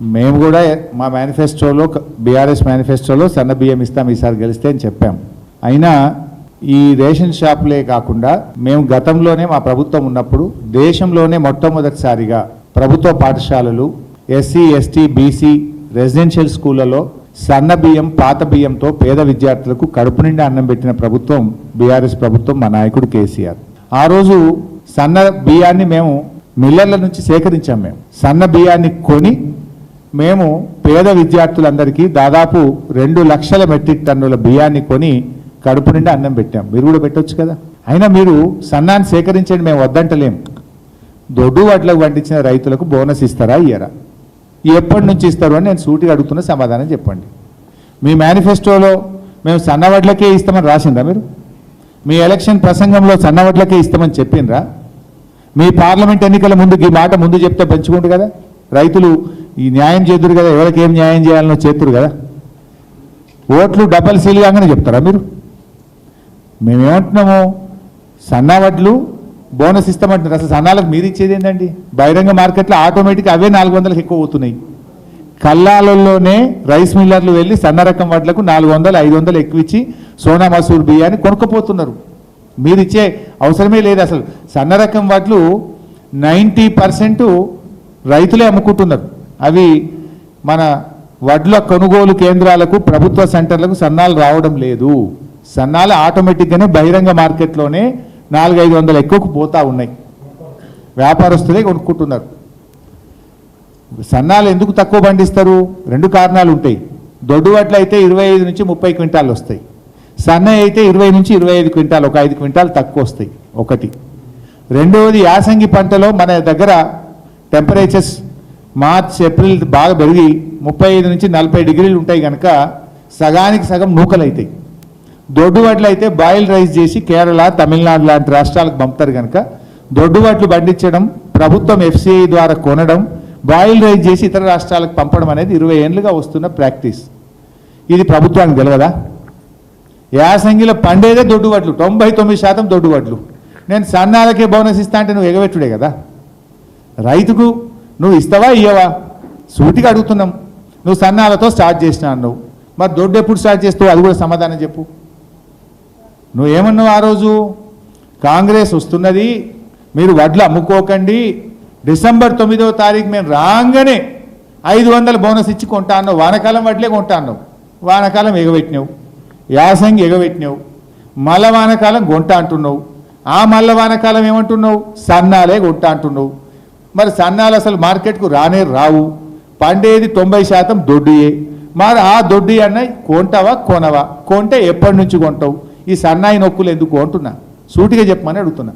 మేము కూడా మా మేనిఫెస్టోలో బీఆర్ఎస్ మేనిఫెస్టోలో సన్న బియ్యం ఇస్తాం ఈసారి గెలిస్తే అని చెప్పాం. అయినా ఈ రేషన్ షాపులే కాకుండా మేము గతంలోనే మా ప్రభుత్వం ఉన్నప్పుడు దేశంలోనే మొట్టమొదటిసారిగా ప్రభుత్వ పాఠశాలలు ఎస్సీ ఎస్టీ బీసీ రెసిడెన్షియల్ స్కూళ్ళలో సన్న బియ్యం పాత బియ్యంతో పేద విద్యార్థులకు కడుపు నిండా అన్నం పెట్టిన ప్రభుత్వం బీఆర్ఎస్ ప్రభుత్వం మా నాయకుడు కేసీఆర్. ఆ రోజు సన్న బియ్యాన్ని మేము మిల్లర్ల నుంచి సేకరించాం మేము. సన్న బియ్యాన్ని కొని మేము పేద విద్యార్థులందరికీ దాదాపు రెండు లక్షల మెట్రిక్ టన్నుల బియ్యాన్ని కొని కడుపు నిండా అన్నం పెట్టాం. మీరు కూడా పెట్టొచ్చు కదా? అయినా మీరు సన్నాన్ని సేకరించండి మేము వద్దంటలేం. దొడ్డు వడ్లకు పండించిన రైతులకు బోనస్ ఇస్తారా ఇయ్యరా? ఎప్పటి నుంచి ఇస్తారు అని నేను సూటిగా అడుగుతున్న సమాధానం చెప్పండి. మీ మేనిఫెస్టోలో మేము సన్నవడ్లకే ఇస్తామని రాసిందా మీరు? మీ ఎలక్షన్ ప్రసంగంలో సన్నవడ్లకే ఇస్తామని చెప్పిండ్రా? మీ పార్లమెంట్ ఎన్నికల ముందు ఈ మాట ముందు చెప్తే పెంచుకుంటు కదా? రైతులు ఈ న్యాయం చేతురు కదా ఎవరికి ఏం న్యాయం చేయాలనో చేతురు కదా. ఓట్లు డబల్ సీల్ కాగానే చెప్తారా మీరు? మేమేమంటున్నాము సన్నా వడ్లు బోనస్ ఇస్తామంటున్నారు. అసలు సన్నాలకు మీరు ఇచ్చేది ఏంటండి బహిరంగ మార్కెట్లో ఆటోమేటిక్ అవే నాలుగు వందలకు ఎక్కువ అవుతున్నాయి కల్లాలలోనే రైస్ మిల్లర్లు వెళ్ళి సన్న రకం వడ్లకు నాలుగు వందలు ఐదు వందలు ఎక్కువ ఇచ్చి సోనా మసూర్ బియ్యాన్ని కొనుక్కపోతున్నారు. మీరు ఇచ్చే అవసరమే లేదు అసలు. సన్న రకం వడ్లు నైంటీ పర్సెంట్ రైతులే అమ్ముకుంటున్నారు. అవి మన వడ్ల కొనుగోలు కేంద్రాలకు ప్రభుత్వ సెంటర్లకు సన్నాలు రావడం లేదు. సన్నాలు ఆటోమేటిక్గానే బహిరంగ మార్కెట్లోనే నాలుగైదు వందలు ఎక్కువకు పోతా ఉన్నాయి. వ్యాపారస్తులే కొనుక్కుంటున్నారు. సన్నాలు ఎందుకు తక్కువ పండిస్తారు? రెండు కారణాలు ఉంటాయి. దొడ్డు వడ్లు అయితే ఇరవై ఐదు నుంచి ముప్పై క్వింటాలు వస్తాయి. సన్న అయితే ఇరవై నుంచి ఇరవై ఐదు క్వింటాలు ఒక ఐదు క్వింటాలు తక్కువ వస్తాయి. ఒకటి. రెండవది యాసంగి పంటలో మన దగ్గర టెంపరేచర్స్ మార్చ్ ఏప్రిల్ బాగా పెరిగి ముప్పై ఐదు నుంచి నలభై డిగ్రీలు ఉంటాయి కనుక సగానికి సగం నూకలు అవుతాయి దొడ్డువాట్లు అయితే బాయిల్ రైస్ చేసి కేరళ తమిళనాడు లాంటి రాష్ట్రాలకు పంపుతారు కనుక దొడ్డువాట్లు పండించడం ప్రభుత్వం ఎఫ్సిఐ ద్వారా కొనడం బాయిల్ రైస్ చేసి ఇతర రాష్ట్రాలకు పంపడం అనేది ఇరవై ఏళ్ళుగా వస్తున్న ప్రాక్టీస్. ఇది ప్రభుత్వానికి తెలియదా యాసంగిలో పండేదే దొడ్డువాట్లు తొంభై తొమ్మిది శాతం దొడ్డువాట్లు నేను సన్నాలకే బోనస్ ఇస్తా అంటే నువ్వు ఎగబెట్టుడే కదా. రైతుకు నువ్వు ఇస్తావా ఇయ్యవా? సూటిగా అడుగుతున్నాం. నువ్వు సన్నాలతో స్టార్ట్ చేసినా అన్నావు. మరి దొడ్డు ఎప్పుడు స్టార్ట్ చేస్తావు? అది కూడా సమాధానం చెప్పు. నువ్వు ఏమన్నావు ఆ రోజు? కాంగ్రెస్ వస్తున్నది మీరు వడ్లు అమ్ముకోకండి. డిసెంబర్ తొమ్మిదవ తారీఖు మేము రాగానే ఐదు వందల బోనస్ ఇచ్చి కొంటా అన్నావు. వానకాలం వడ్లే కొంటా అన్నావు. వానకాలం ఎగబెట్టినావు. యాసంగి ఎగబెట్టినావు. మల్ల వానకాలం గొంట అంటున్నావు. ఆ మల్ల వానకాలం ఏమంటున్నావు? సన్నాలే గొంట అంటున్నావు. మరి సన్నాలు అసలు మార్కెట్కు రానే రావు. పండేది తొంభై శాతం దొడ్డియే. మరి ఆ దొడ్డి అన్న కొంటావా కొనవా? కొంటే ఎప్పటి నుంచి కొంటావు? ఈ సన్నాయి నొక్కులు ఎందుకు అంటున్నా సూటిగా చెప్పమని అడుగుతున్నా.